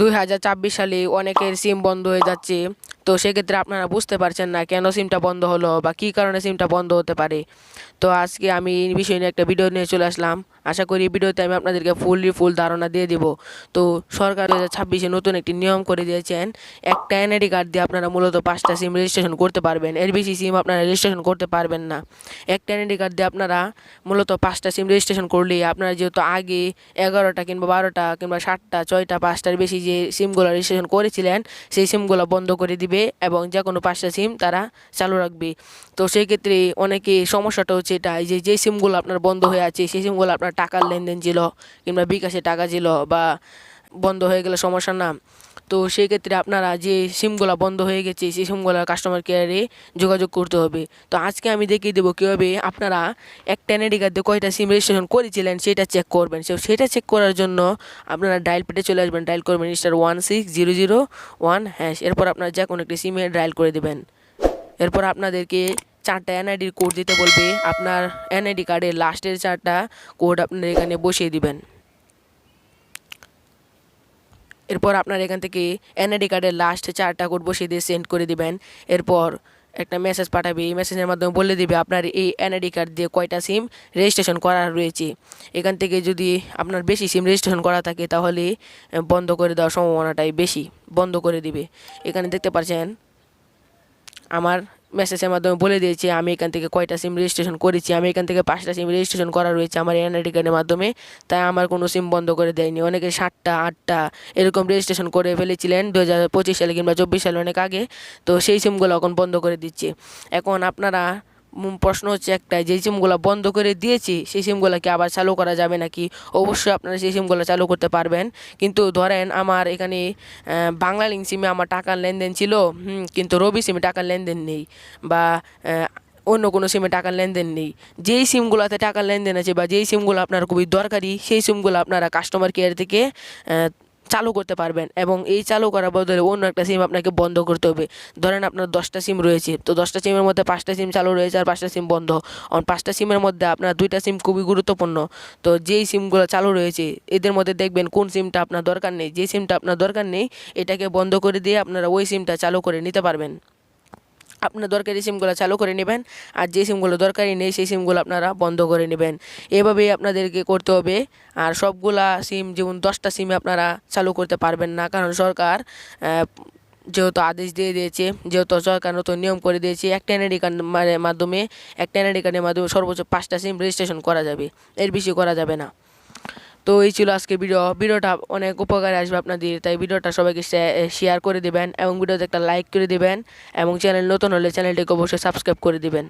দুই হাজার ছাব্বিশ সালে অনেকের সিম বন্ধ হয়ে যাচ্ছে। তো সেক্ষেত্রে আপনারা বুঝতে পারছেন না কেন সিমটা বন্ধ হলো বা কী কারণে সিমটা বন্ধ হতে পারে। তো আজকে আমি এই বিষয় নিয়ে একটা ভিডিও নিয়ে চলে আসলাম। আশা করি এই ভিডিওতে আমি আপনাদেরকে ফুললি ফুল ধারণা দিয়ে দিব। তো সরকার দু ছাব্বিশে নতুন একটি নিয়ম করে দিয়েছেন, একটা এনআইডি কার্ড দিয়ে আপনারা মূলত পাঁচটা সিম রেজিস্ট্রেশন করতে পারবেন। এর বেশি সিম আপনারা রেজিস্ট্রেশন করতে পারবেন না। একটা এনআইডি কার্ড দিয়ে আপনারা মূলত পাঁচটা সিম রেজিস্ট্রেশন করলে আপনারা যেহেতু আগে এগারোটা কিংবা বারোটা কিংবা সাতটা, ছয়টা, পাঁচটার বেশি যে সিমগুলো রেজিস্ট্রেশন করেছিলেন, সেই সিমগুলো বন্ধ করে দিবে। এবং যে কোনো পাঁচটা সিম তারা চালু রাখবে। তো সেই ক্ষেত্রে অনেকে সমস্যাটা হচ্ছে এটা যে যে সিমগুলো আপনার বন্ধ হয়ে আছে, সেই সিমগুলো আপনার টাকার লেনদেন ছিল কিংবা বিকাশে টাকা ছিল বা বন্ধ হয়ে গেলে সমস্যা না। তো সেই ক্ষেত্রে আপনারা যে সিমগুলো বন্ধ হয়ে গেছে, সেই সিমগুলো কাস্টমার কেয়ারে যোগাযোগ করতে হবে। তো আজকে আমি দেখিয়ে দেবো কীভাবে আপনারা একটা এনআইডি কার্ড কয়টা সিম রেজিস্ট্রেশন করেছিলেন সেটা চেক করবেন। সে সেটা চেক করার জন্য আপনারা ডায়াল পেটে চলে আসবেন ডায়াল করবেন star one six zero zero one hash এরপর আপনারা যে কোনো একটি সিমে ডায়াল করে দেবেন। এরপর আপনাদেরকে চারটা এনআইডির কোড দিতে বলবে। আপনার এনআইডি কার্ডের লাস্টের চারটা কোড আপনার এখানে বসিয়ে দিবেন। এরপর আপনার এখান থেকে এনআইডি কার্ডের লাস্ট চারটা কোড বসিয়ে দিয়ে সেন্ড করে দিবেন। এরপর একটা মেসেজ পাঠাবে, এই মেসেজের মাধ্যমে বলে দিবে আপনার এই এনআইডি কার্ড দিয়ে কয়টা সিম রেজিস্ট্রেশন করা রয়েছে। এখান থেকে যদি আপনার বেশি সিম রেজিস্ট্রেশন করা থাকে, তাহলে বন্ধ করে দেওয়ার সম্ভাবনাটাই বেশি, বন্ধ করে দিবে। এখানে দেখতে পাচ্ছেন, আমার মেসেজের মাধ্যমে বলে দিয়েছি, আমি এখান থেকে কয়টা সিম রেজিস্ট্রেশন করেছি, আমি এখান থেকে পাঁচটা সিম রেজিস্ট্রেশন করা রয়েছে আমার এনআইডি কার্ডের মাধ্যমে, তাই আমার কোনো সিম বন্ধ করে দেয়নি। অনেকে সাতটা, আটটা এরকম রেজিস্ট্রেশন করে ফেলেছিলেন দু হাজার পঁচিশ সালে কিংবা চব্বিশ সালে অনেক আগে, তো সেই সিমগুলো এখন বন্ধ করে দিচ্ছে। এখন আপনারা প্রশ্ন হচ্ছে একটাই, যে সিমগুলো বন্ধ করে দিয়েছি, সেই সিমগুলোকে আবার চালু করা যাবে নাকি? অবশ্যই আপনারা সেই সিমগুলো চালু করতে পারবেন। কিন্তু ধরেন আমার এখানে বাংলা লিঙ্ক সিমে আমার টাকার লেনদেন ছিল কিন্তু রবি সিমে টাকার লেনদেন নেই বা অন্য কোনো সিমে টাকার লেনদেন নেই। যেই সিমগুলোতে টাকার লেনদেন আছে বা যেই সিমগুলো আপনার খুবই দরকারি, সেই সিমগুলো আপনারা কাস্টমার কেয়ার থেকে চালু করতে পারবেন এবং এই চালু করার বদলে অন্য একটা সিম আপনাকে বন্ধ করতে হবে। ধরেন আপনার দশটা সিম রয়েছে, তো দশটা সিমের মধ্যে পাঁচটা সিম চালু রয়েছে আর পাঁচটা সিম বন্ধ। আর পাঁচটা সিমের মধ্যে আপনার দুইটা সিম খুবই গুরুত্বপূর্ণ। তো যেই সিমগুলো চালু রয়েছে, এদের মধ্যে দেখবেন কোন সিমটা আপনার দরকার নেই। যে সিমটা আপনার দরকার নেই, এটাকে বন্ধ করে দিয়ে আপনারা ওই সিমটা চালু করে নিতে পারবেন। আপনার দরকারি সিমগুলো চালু করে নেবেন আর যে সিমগুলো দরকারি নেই, সেই সিমগুলো আপনারা বন্ধ করে নেবেন। এভাবেই আপনাদেরকে করতে হবে আর সবগুলা সিম যেমন দশটা সিমে আপনারা চালু করতে পারবেন না, কারণ সরকার যেহেতু আদেশ দিয়ে দিয়েছে, যেহেতু সরকার নতুন নিয়ম করে দিয়েছে একটা এনআইডি কার্ড মাধ্যমে একটা এনআইডি কার্ডের মাধ্যমে সর্বোচ্চ পাঁচটা সিম রেজিস্ট্রেশন করা যাবে। এর বেশি করা যাবে না। তো এই ছিল আজকে ভিডিও। ভিডিওটা অনেক উপকারে আসবে আপনাদের, তাই ভিডিওটা সবাইকে শেয়ার করে দেবেন এবং ভিডিওতে একটা লাইক করে দেবেন এবং চ্যানেল নতুন হলে চ্যানেলটিকে অবশ্যই সাবস্ক্রাইব করে দিবেন।